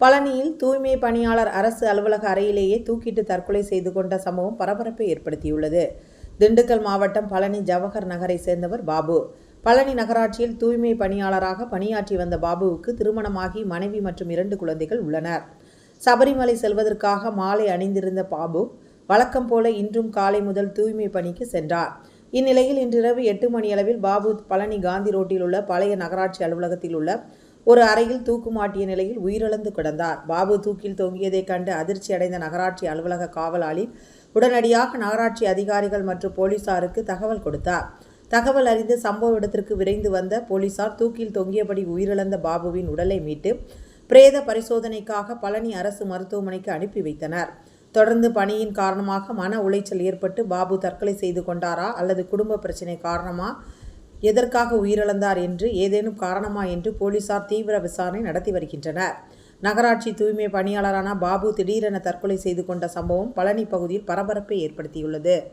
பழனியில் தூய்மை பணியாளர் அரசு அலுவலக அறையிலேயே தூக்கிட்டு தற்கொலை செய்து கொண்ட சம்பவம் பரபரப்பை ஏற்படுத்தியுள்ளது. திண்டுக்கல் மாவட்டம் பழனி ஜவஹர் நகரை சேர்ந்தவர் பாபு. பழனி நகராட்சியில் தூய்மை பணியாளராக பணியாற்றி வந்த பாபுவுக்கு திருமணமாகி மனைவி மற்றும் இரண்டு குழந்தைகள் உள்ளனர். சபரிமலை செல்வதற்காக மாலை அணிந்திருந்த பாபு வழக்கம் போல இன்றும் காலை முதல் தூய்மை பணிக்கு சென்றார். இந்நிலையில் இன்றிரவு எட்டு மணியளவில் பாபு பழனி காந்தி ரோட்டில் உள்ள பழைய நகராட்சி அலுவலகத்தில் உள்ள ஒரு அறையில் தூக்கு மாட்டிய நிலையில் உயிரிழந்து கிடந்தார். பாபு தூக்கில் தொங்கியதைக் கண்டு அதிர்ச்சி அடைந்த நகராட்சி அலுவலக காவலாளி உடனடியாக நகராட்சி அதிகாரிகள் மற்றும் போலீசாருக்கு தகவல் கொடுத்தார். தகவல் அறிந்து சம்பவ இடத்திற்கு விரைந்து வந்த போலீசார் தூக்கில் தொங்கியபடி உயிரிழந்த பாபுவின் உடலை மீட்டு பிரேத பரிசோதனைக்காக பழனி அரசு மருத்துவமனைக்கு அனுப்பி வைத்தனர். தொடர்ந்து பணியின் காரணமாக மன உளைச்சல் ஏற்பட்டு பாபு தற்கொலை செய்து கொண்டாரா அல்லது குடும்ப பிரச்சனை காரணமா எதற்காக உயிரிழந்தார் என்று ஏதேனும் காரணமா என்று போலீசார் தீவிர விசாரணை நடத்தி வருகின்றனர். நகராட்சி தூய்மை பணியாளரான பாபு திடீரென தற்கொலை செய்து கொண்ட சம்பவம் பழனி பகுதியில் பரபரப்பை ஏற்படுத்தியுள்ளது.